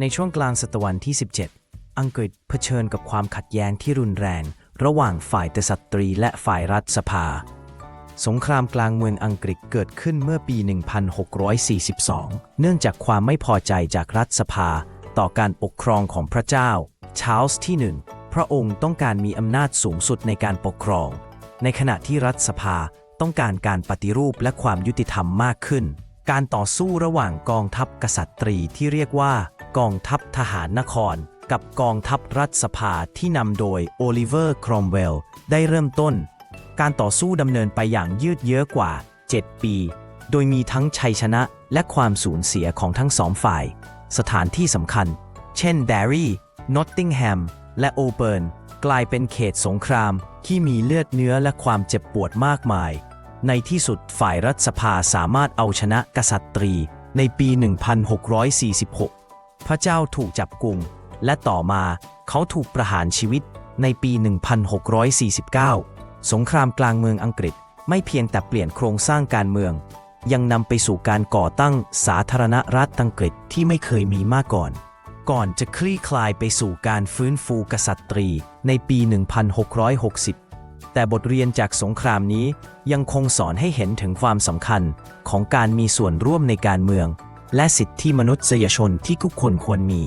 ในช่วงกลางศตวรรษที่ 17 อังกฤษเผชิญกับความขัดแย้งที่รุนแรง ระหว่างฝ่ายกษัตรีและฝ่ายรัฐสภา สงครามกลางเมืองอังกฤษเกิดขึ้นเมื่อปี 1642 เนื่องจากความไม่พอใจจากรัฐสภา ต่อการปกครองของพระเจ้า ชาร์ลส์ที่หนึ่งพระองค์ต้องการมีอำนาจสูงสุดในการปกครอง ในขณะที่รัฐสภาต้องการการปฏิรูปและความยุติธรรมมากขึ้น การต่อสู้ระหว่างกองทัพกษัตรีที่เรียกว่า กองทัพทหารนคร กับกองทัพรัฐสภาที่นำโดยโอลิเวอร์ครอมเวลได้เริ่มต้น การต่อสู้ดำเนินไปอย่างยืดเยื้อกว่า 7 ปี โดยมีทั้งชัยชนะและความสูญเสียของทั้งสองฝ่าย สถานที่สำคัญ เช่นแดรี่นอตติงแฮม และโอเบิร์น กลายเป็นเขตสงคราม ที่มีเลือดเนื้อและความเจ็บปวดมากมาย ในที่สุดฝ่ายรัฐสภาสามารถเอาชนะกษัตรีในปี 1646 พระเจ้าถูกจับกุมและต่อมาเขาถูกประหารชีวิตในปี 1649 สงครามกลางเมืองอังกฤษไม่เพียงแต่เปลี่ยนโครงสร้างการเมือง ยังนำไปสู่การก่อตั้งสาธารณรัฐอังกฤษที่ไม่เคยมีมาก่อน ก่อนจะคลี่คลายไปสู่การฟื้นฟูกษัตรีในปี 1660 แต่บทเรียนจากสงครามนี้ยังคงสอนให้เห็นถึงความสำคัญของการมีส่วนร่วมในการเมือง และสิทธิมนุษยชนที่ทุกคนควรมี